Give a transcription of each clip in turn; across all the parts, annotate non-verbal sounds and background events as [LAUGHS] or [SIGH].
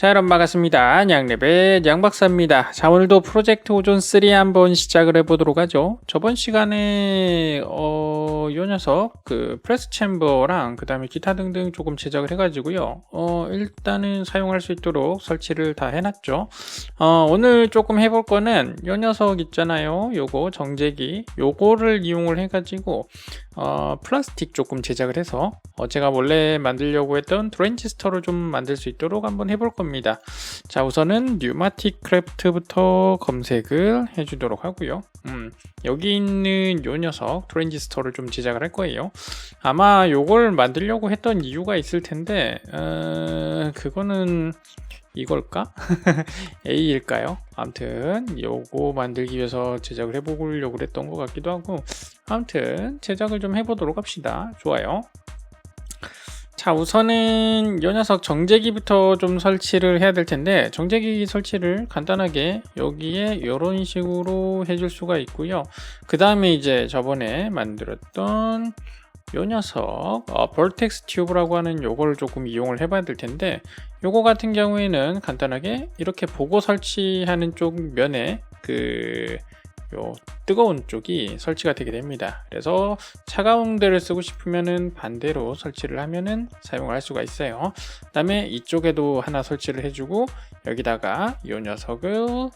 자 여러분 반갑습니다. 양랩의 양박사입니다. 자 오늘도 프로젝트 오존 3 한번 시작을 해보도록 하죠. 저번 시간에 어, 요 녀석 그 프레스 챔버랑 그 다음에 기타 등등 조금 제작을 해가지고요. 어, 일단은 사용할 수 있도록 설치를 다 해놨죠. 어, 오늘 조금 해볼 거는 요 녀석 있잖아요. 요거 정제기 요거를 이용을 해가지고 어, 플라스틱 조금 제작을 해서 어, 제가 원래 만들려고 했던 트랜지스터를 좀 만들 수 있도록 한번 해볼 겁니다. 자, 우선은 뉴마틱 크래프트부터 검색을 해주도록 하고요. 음, 여기 있는 요 녀석 트랜지스터를 좀 제작을 할 거예요. 아마 요걸 만들려고 했던 이유가 있을 텐데, 어, 그거는 이걸까? [LAUGHS] A일까요? 아무튼 요거 만들기 위해서 제작을 해보려고 그랬던 것 같기도 하고 아무튼 제작을 좀 해보도록 합시다. 좋아요. 자 우선은 요 녀석 정제기부터 좀 설치를 해야 될 텐데 정제기 설치를 간단하게 여기에 이런 식으로 해줄 수가 있고요. 그 다음에 이제 저번에 만들었던 요 녀석 어, 벌텍스 튜브라고 하는 요거를 조금 이용을 해봐야 될 텐데 요거 같은 경우에는 간단하게 이렇게 보고 설치하는 쪽 면에 그 요 뜨거운 쪽이 설치가 되게 됩니다. 그래서 차가운 데를 쓰고 싶으면은 반대로 설치를 하면은 사용을 할 수가 있어요. 그 다음에 이쪽에도 하나 설치를 해주고 여기다가 요 녀석을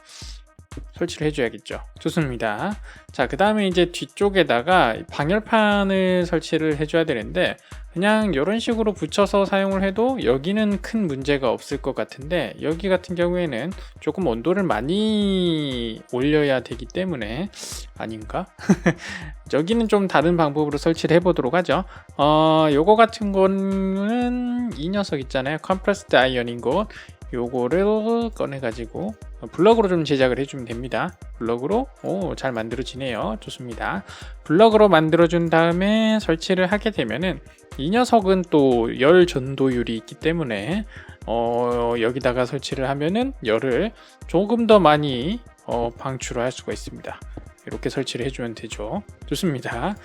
설치를 해줘야겠죠. 좋습니다. 자, 그 다음에 이제 뒤쪽에다가 방열판을 설치를 해줘야 되는데, 그냥 이런 식으로 붙여서 사용을 해도 여기는 큰 문제가 없을 것 같은데, 여기 같은 경우에는 조금 온도를 많이 올려야 되기 때문에, 아닌가? [LAUGHS] 여기는 좀 다른 방법으로 설치를 해보도록 하죠. 어, 요거 같은 거는 이 녀석 있잖아요. 컴프레스드 아이언인 곳. 요거를 꺼내가지고 블럭으로 좀 제작을 해주면 됩니다. 블럭으로 오, 잘 만들어지네요. 좋습니다. 블럭으로 만들어준 다음에 설치를 하게 되면은 이 녀석은 또 열 전도율이 있기 때문에 어, 여기다가 설치를 하면은 열을 조금 더 많이 어, 방출할 수가 있습니다. 이렇게 설치를 해주면 되죠. 좋습니다.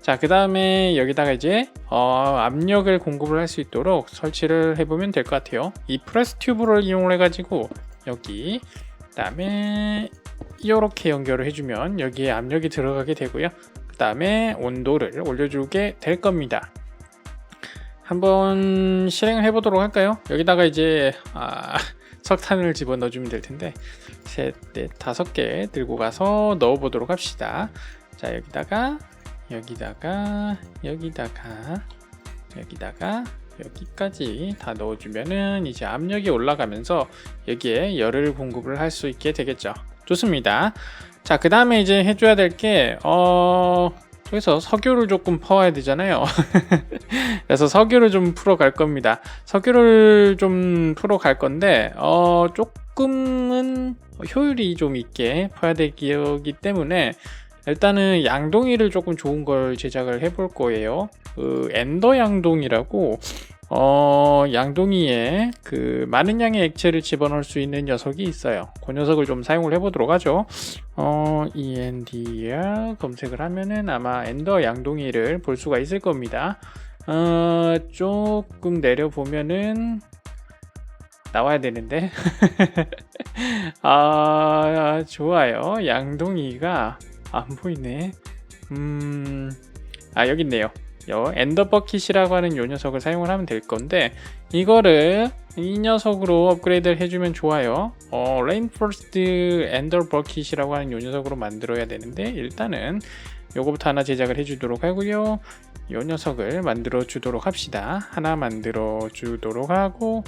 자, 그 다음에 여기다가 이제 어, 압력을 공급을 할 수 있도록 설치를 해보면 될 것 같아요. 이 프레스 튜브를 이용을 해가지고 여기 그 다음에 이렇게 연결을 해주면 여기에 압력이 들어가게 되고요. 그 다음에 온도를 올려주게 될 겁니다. 한번 실행을 해보도록 할까요? 여기다가 이제 아, [LAUGHS] 석탄을 집어 넣어주면 될 텐데 셋, 넷, 다섯 개 들고 가서 넣어보도록 합시다. 자 여기다가 여기다가 여기다가 여기다가 여기까지 다 넣어주면은 이제 압력이 올라가면서 여기에 열을 공급을 할 수 있게 되겠죠. 좋습니다. 자, 그 다음에 이제 해줘야 될 게, 어, 여기서 석유를 조금 퍼와야 되잖아요. [LAUGHS] 그래서 석유를 좀 풀어 갈 겁니다. 석유를 좀 풀어 갈 건데, 어, 조금은 효율이 좀 있게 퍼야 되기 때문에, 일단은 양동이를 조금 좋은 걸 제작을 해볼 거예요. 그 엔더 양동이라고 어, 양동이에 그 많은 양의 액체를 집어넣을 수 있는 녀석이 있어요. 그 녀석을 좀 사용을 해보도록 하죠. 어, ENDR 검색을 하면은 아마 엔더 양동이를 볼 수가 있을 겁니다. 어, 조금 내려보면은 나와야 되는데. [LAUGHS] 아, 좋아요. 양동이가 안 보이네. 음, 아, 여기 있네요. 요 엔더 버킷이라고 하는 요 녀석을 사용을 하면 될 건데 이거를 이 녀석으로 업그레이드를 해주면 좋아요. 어, 레인포스트 엔더 버킷이라고 하는 요 녀석으로 만들어야 되는데 일단은 요거부터 하나 제작을 해주도록 하고요. 요 녀석을 만들어 주도록 합시다. 하나 만들어 주도록 하고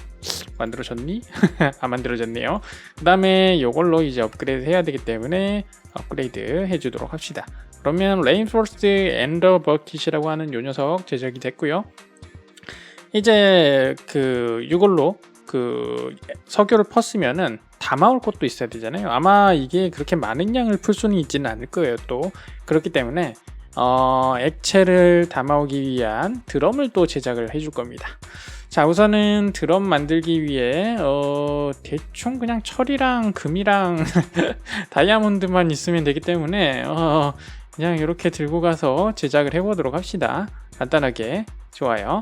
만들어졌니? [LAUGHS] 아 만들어졌네요. 그 다음에 요걸로 이제 업그레이드 해야 되기 때문에 업그레이드 해주도록 합시다. 그러면 레인포스트 엔더 버킷이라고 하는 요 녀석 제작이 됐고요. 이제 그 이걸로 그 석유를 펐으면은 담아올 곳도 있어야 되잖아요. 아마 이게 그렇게 많은 양을 풀 수는 있지는 않을 거예요. 또 그렇기 때문에 어, 액체를 담아오기 위한 드럼을 또 제작을 해줄 겁니다. 자 우선은 드럼 만들기 위해 어, 대충 그냥 철이랑 금이랑 [LAUGHS] 다이아몬드만 있으면 되기 때문에 어, 그냥 이렇게 들고 가서 제작을 해보도록 합시다. 간단하게 좋아요.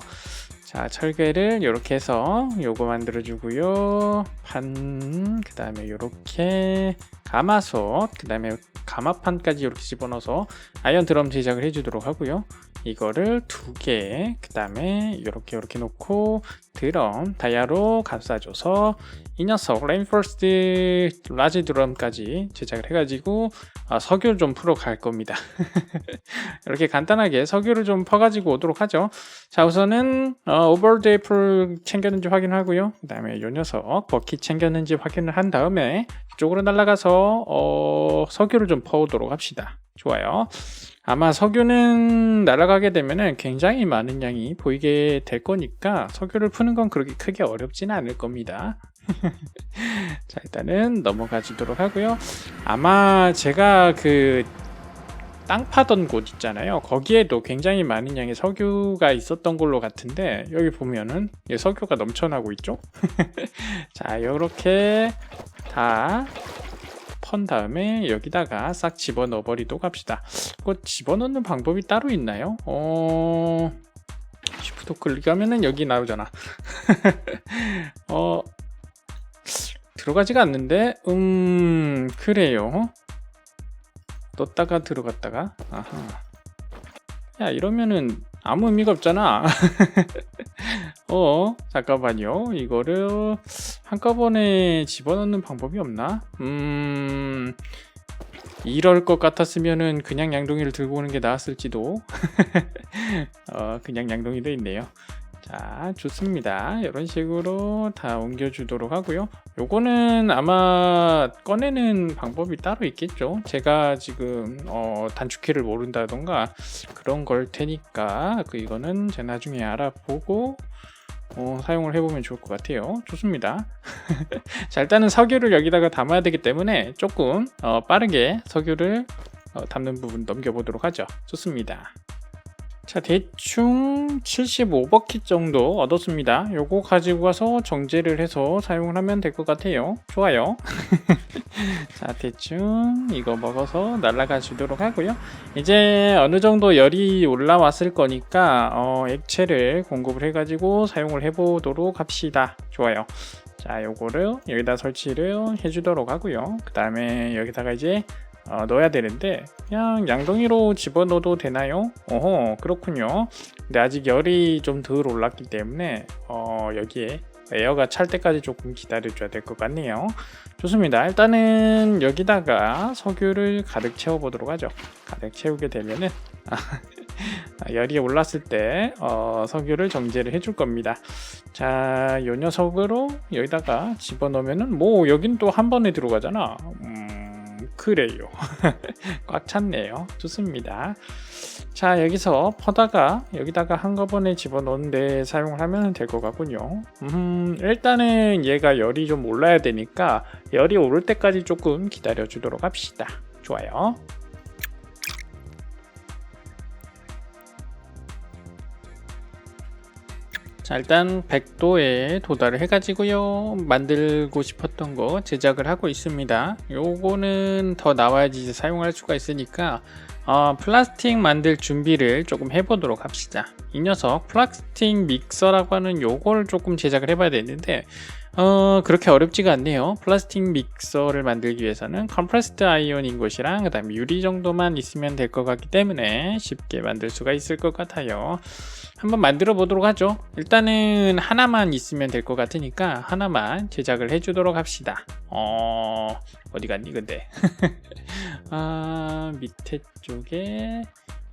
자, 철개를 이렇게 해서 요거 만들어 주고요. 판, 그 다음에 이렇게 가마솥, 그 다음에 가마판까지 이렇게 집어넣어서 아이언 드럼 제작을 해주도록 하고요. 이거를 두 개, 그 다음에 이렇게 이렇게 놓고 드럼 다이아로 감싸줘서 이 녀석 레인포스트 라지 드럼까지 제작을 해가지고 아, 석유를 좀 풀어 갈 겁니다. [LAUGHS] 이렇게 간단하게 석유를 좀 퍼가지고 오도록 하죠. 자 우선은 어, 애플 챙겼는지 확인하고요. 그 다음에 이 녀석 버킷 챙겼는지 확인을 한 다음에 이쪽으로 날아가서 어, 석유를 좀 퍼오도록 합시다. 좋아요. 아마 석유는 날아가게 되면 굉장히 많은 양이 보이게 될 거니까 석유를 푸는 건 그렇게 크게 어렵지는 않을 겁니다. [LAUGHS] 자, 일단은 넘어가 주도록 하고요. 아마 제가 그 땅 파던 곳 있잖아요. 거기에도 굉장히 많은 양의 석유가 있었던 걸로 같은데 여기 보면은 석유가 넘쳐나고 있죠. [LAUGHS] 자, 이렇게 다 펀 다음에 여기다가 싹 집어넣어 버리도록 합시다. 이거 집어넣는 방법이 따로 있나요? 어... 시프트 클릭하면은 여기 나오잖아. [LAUGHS] 어... 들어가지가 않는데 음... 그래요. 넣었다가 들어갔다가 아하. 야 이러면은 아무 의미가 없잖아. [LAUGHS] 어, 잠깐만요. 이거를 한꺼번에 집어넣는 방법이 없나? 음, 이럴 것 같았으면은 그냥 양동이를 들고 오는 게 나았을지도. [LAUGHS] 어, 그냥 양동이도 있네요. 자, 좋습니다. 이런 식으로 다 옮겨 주도록 하고요. 요거는 아마 꺼내는 방법이 따로 있겠죠. 제가 지금 어, 단축키를 모른다던가 그런 걸 테니까 그 이거는 제 나중에 알아보고 어, 사용을 해보면 좋을 것 같아요. 좋습니다. [LAUGHS] 자, 일단은 석유를 여기다가 담아야 되기 때문에 조금 어, 빠르게 석유를 어, 담는 부분 넘겨보도록 하죠. 좋습니다. 자, 대충 75버킷 정도 얻었습니다. 요거 가지고 가서 정제를 해서 사용을 하면 될 것 같아요. 좋아요. [LAUGHS] 자, 대충 이거 먹어서 날아가 주도록 하고요. 이제 어느 정도 열이 올라왔을 거니까 어, 액체를 공급을 해 가지고 사용을 해 보도록 합시다. 좋아요. 자, 요거를 여기다 설치를 해 주도록 하고요. 그 다음에 여기다가 이제 어, 넣어야 되는데 그냥 양동이로 집어넣어도 되나요? 어허 그렇군요. 근데 아직 열이 좀 덜 올랐기 때문에 어, 여기에 에어가 찰 때까지 조금 기다려줘야 될 것 같네요. 좋습니다. 일단은 여기다가 석유를 가득 채워보도록 하죠. 가득 채우게 되면은 [LAUGHS] 열이 올랐을 때 어, 석유를 정제를 해줄 겁니다. 자이 녀석으로 여기다가 집어넣으면은 뭐 여긴 또 한 번에 들어가잖아. 음, 그래요. [LAUGHS] 꽉 찼네요. 좋습니다. 자, 여기서 퍼다가 여기다가 한꺼번에 집어넣는데 사용을 하면 될 것 같군요. 음, 일단은 얘가 열이 좀 올라야 되니까 열이 오를 때까지 조금 기다려 주도록 합시다. 좋아요. 자 일단 100도에 도달을 해가지고요 만들고 싶었던 거 제작을 하고 있습니다 요거는 더 나와야지 이제 사용할 수가 있으니까 어, 플라스틱 만들 준비를 조금 해보도록 합시다 이 녀석 플라스틱 믹서라고 하는 요걸 조금 제작을 해봐야 되는데 어, 그렇게 어렵지가 않네요. 플라스틱 믹서를 만들기 위해서는 컴프레스드 아이온인 것이랑 그 다음에 유리 정도만 있으면 될 것 같기 때문에 쉽게 만들 수가 있을 것 같아요. 한번 만들어 보도록 하죠. 일단은 하나만 있으면 될 것 같으니까 하나만 제작을 해주도록 합시다. 어, 어디 갔니 근데? [LAUGHS] 아, 밑에 쪽에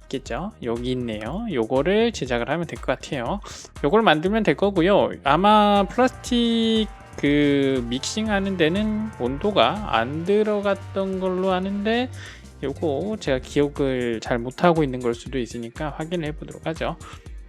있겠죠 여기 있네요 요거를 제작을 하면 될 것 같아요 요걸 만들면 될 거고요 아마 플라스틱 그 믹싱 하는 데는 온도가 안 들어갔던 걸로 아는데 요거 제가 기억을 잘 못하고 있는 걸 수도 있으니까 확인을 해 보도록 하죠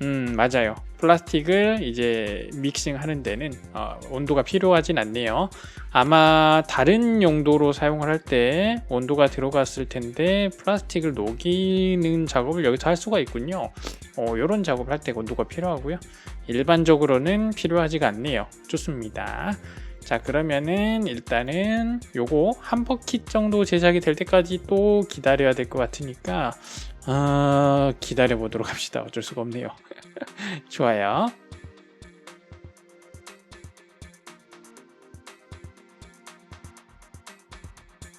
음 맞아요. 플라스틱을 이제 믹싱 하는 데는 어, 온도가 필요하진 않네요. 아마 다른 용도로 사용을 할 때 온도가 들어갔을 텐데 플라스틱을 녹이는 작업을 여기서 할 수가 있군요. 어, 이런 작업을 할 때 온도가 필요하고요. 일반적으로는 필요하지가 않네요. 좋습니다 자 그러면은 일단은 요거 한 버킷 정도 제작이 될 때까지 또 기다려야 될 것 같으니까 어, 기다려 보도록 합시다. 어쩔 수가 없네요. [LAUGHS] 좋아요.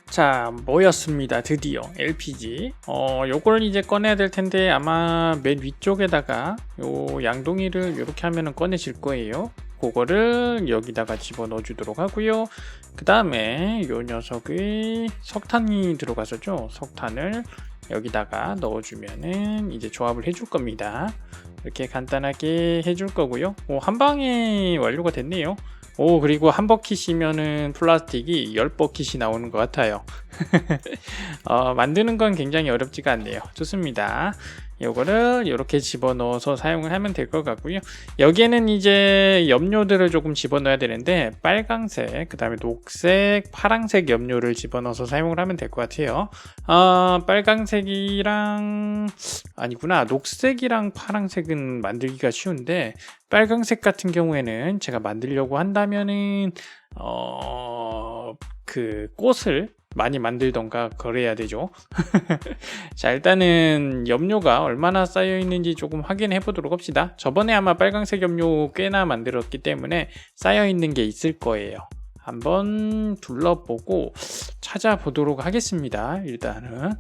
자 모였습니다. 드디어 LPG 어 요거를 이제 꺼내야 될 텐데 아마 맨 위쪽에다가 요 양동이를 이렇게 하면은 꺼내질 거예요. 그거를 여기다가 집어 넣어 주도록 하고요. 그 다음에 요 녀석의 석탄이 들어가서죠. 석탄을 여기다가 넣어주면은 이제 조합을 해줄 겁니다. 이렇게 간단하게 해줄 거고요. 오, 한 방에 완료가 됐네요. 오, 그리고 한 버킷이면은 플라스틱이 10버킷이 나오는 것 같아요. [LAUGHS] 어, 만드는 건 굉장히 어렵지가 않네요. 좋습니다. 요거를 이렇게 집어넣어서 사용을 하면 될 것 같고요. 여기에는 이제 염료들을 조금 집어넣어야 되는데 빨강색, 그 다음에 녹색, 파랑색 염료를 집어넣어서 사용을 하면 될 것 같아요. 어, 빨강색이랑 아니구나 녹색이랑 파랑색은 만들기가 쉬운데 빨강색 같은 경우에는 제가 만들려고 한다면은 어, 그 꽃을 많이 만들던가 그래야 되죠. [LAUGHS] 자, 일단은 염료가 얼마나 쌓여 있는지 조금 확인해 보도록 합시다. 저번에 아마 빨강색 염료 꽤나 만들었기 때문에 쌓여 있는 게 있을 거예요. 한번 둘러보고 찾아보도록 하겠습니다. 일단은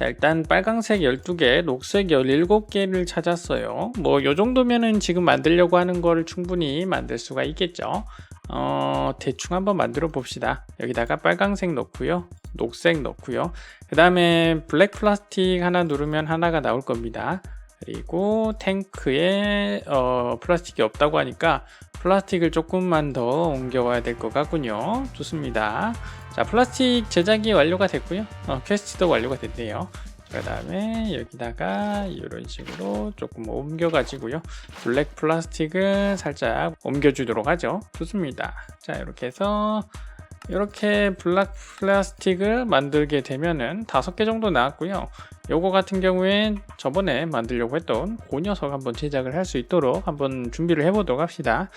자, 일단 빨강색 12개, 녹색 17개를 찾았어요. 뭐, 요 정도면은 지금 만들려고 하는 거를 충분히 만들 수가 있겠죠. 어, 대충 한번 만들어 봅시다. 여기다가 빨강색 넣고요. 녹색 넣고요. 그 다음에 블랙 플라스틱 하나 누르면 하나가 나올 겁니다. 그리고 탱크에 어, 플라스틱이 없다고 하니까 플라스틱을 조금만 더 옮겨와야 될 것 같군요. 좋습니다. 자, 플라스틱 제작이 완료가 됐고요. 어, 퀘스트도 완료가 됐네요. 그 다음에 여기다가 이런 식으로 조금 옮겨 가지고요. 블랙 플라스틱을 살짝 옮겨 주도록 하죠. 좋습니다. 자, 이렇게 해서 이렇게 블랙 플라스틱을 만들게 되면은 다섯 개 정도 나왔고요. 요거 같은 경우엔 저번에 만들려고 했던 그 녀석 한번 제작을 할 수 있도록 한번 준비를 해보도록 합시다.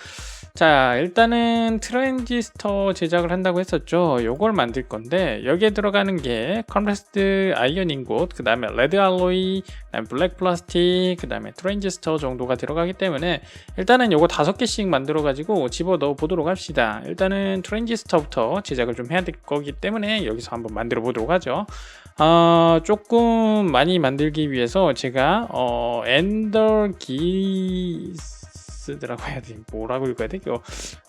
자, 일단은 트랜지스터 제작을 한다고 했었죠. 요걸 만들 건데 여기에 들어가는 게 컴프레스드 아이언 인곳, 그 다음에 레드 알로이, 그 다음에 블랙 플라스틱, 그 다음에 트랜지스터 정도가 들어가기 때문에 일단은 요거 다섯 개씩 만들어 가지고 집어 넣어 보도록 합시다. 일단은 트랜지스터부터 제작을 좀 해야 될 거기 때문에 여기서 한번 만들어 보도록 하죠. 어, 조금 많이 만들기 위해서 제가 어, 엔더 기 스라고 해야 돼 뭐라고 읽어야 되죠?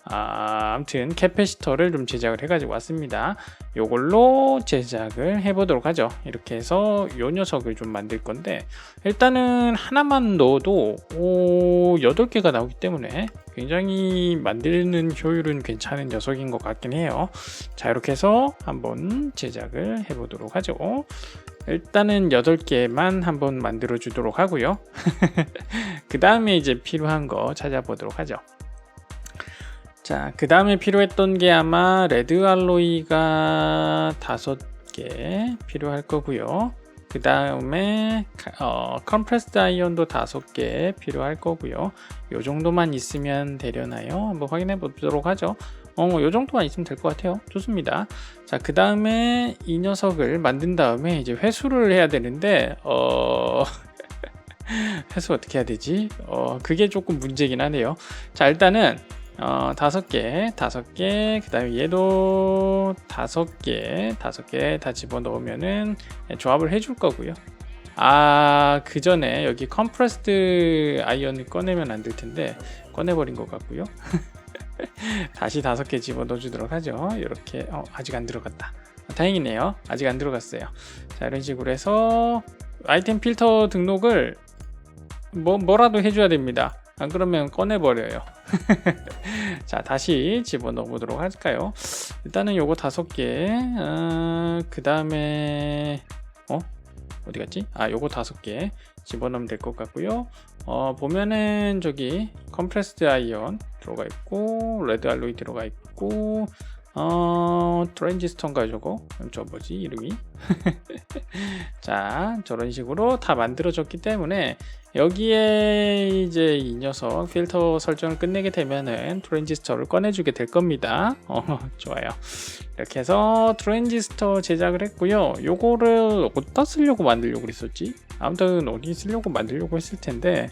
아, 아무튼 캐패시터를 좀 제작을 해가지고 왔습니다. 요걸로 제작을 해보도록 하죠. 이렇게 해서 요 녀석을 좀 만들 건데 일단은 하나만 넣어도 오, 8개가 나오기 때문에 굉장히 만드는 효율은 괜찮은 녀석인 것 같긴 해요. 자, 이렇게 해서 한번 제작을 해보도록 하죠. 일단은 8개만 한번 만들어 주도록 하고요. [LAUGHS] 그 다음에 이제 필요한 거 찾아보도록 하죠. 자, 그 다음에 필요했던 게 아마 레드 알로이가 5개 필요할 거고요. 그 다음에 어, 컴프레스드 아이언도 다섯 개 필요할 거고요. 요 정도만 있으면 되려나요? 한번 확인해 보도록 하죠. 어, 요 정도만 있으면 될 것 같아요. 좋습니다. 자, 그 다음에 이 녀석을 만든 다음에 이제 회수를 해야 되는데, 어, [LAUGHS] 회수 어떻게 해야 되지? 어, 그게 조금 문제긴 하네요. 자, 일단은 어, 다섯 개, 다섯 개, 그 다음에 얘도 다섯 개, 다섯 개 다 집어 넣으면은 조합을 해줄 거고요. 아, 그 전에 여기 컴프레스드 아이언을 꺼내면 안 될 텐데, 꺼내버린 것 같고요. [LAUGHS] [LAUGHS] 다시 다섯 개 집어 넣어 주도록 하죠. 이렇게, 어, 아직 안 들어갔다. 아, 다행이네요. 아직 안 들어갔어요. 자, 이런 식으로 해서 아이템 필터 등록을 뭐, 뭐라도 해줘야 됩니다. 안 그러면 꺼내버려요. [LAUGHS] 자, 다시 집어넣어 보도록 할까요? 일단은 요거 다섯 개, 어, 그 다음에, 어? 어디 갔지? 아, 요거 다섯 개 집어넣으면 될 것 같고요. 어, 보면은 저기 컴프레스드 아이언 들어가 있고, 레드 알로이 들어가 있고, 어, 트랜지스턴가 저거? 저 뭐지? 이름이? [LAUGHS] 자, 저런 식으로 다 만들어졌기 때문에 여기에 이제 이 녀석 필터 설정을 끝내게 되면은 트랜지스터를 꺼내주게 될 겁니다. 어, [LAUGHS] 좋아요. 이렇게 해서 트랜지스터 제작을 했고요. 요거를 어디다 쓰려고 만들려고 그랬었지? 아무튼 어디 쓰려고 만들려고 했을 텐데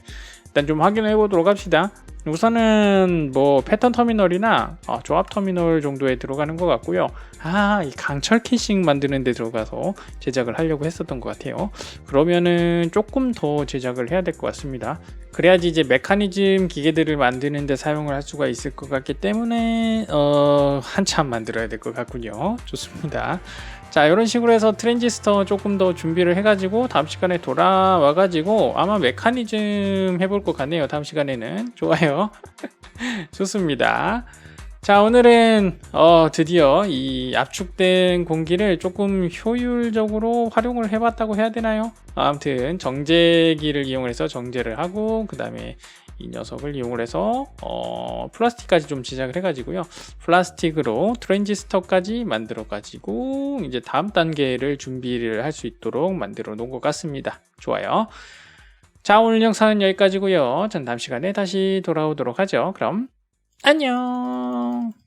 일단 좀 확인해 보도록 합시다. 우선은 뭐 패턴 터미널이나 어, 조합 터미널 정도에 들어가는 것 같고요. 아, 이 강철 캐싱 만드는 데 들어가서 제작을 하려고 했었던 것 같아요. 그러면은 조금 더 제작을 해야 될 것 같습니다. 그래야지 이제 메커니즘 기계들을 만드는 데 사용을 할 수가 있을 것 같기 때문에 어, 한참 만들어야 될 것 같군요. 좋습니다. 자, 이런 식으로 해서 트랜지스터 조금 더 준비를 해가지고 다음 시간에 돌아와가지고 아마 메커니즘 해볼 것 같네요. 다음 시간에는 [LAUGHS] 좋아요. [LAUGHS] 좋습니다. 자, 오늘은 어, 드디어 이 압축된 공기를 조금 효율적으로 활용을 해봤다고 해야 되나요? 아무튼 정제기를 이용해서 정제를 하고 그 다음에 이 녀석을 이용을 해서 어, 플라스틱까지 좀 제작을 해가지고요. 플라스틱으로 트랜지스터까지 만들어가지고 이제 다음 단계를 준비를 할 수 있도록 만들어 놓은 것 같습니다. 좋아요. 자, 오늘 영상은 여기까지고요. 전 다음 시간에 다시 돌아오도록 하죠. 그럼 안녕.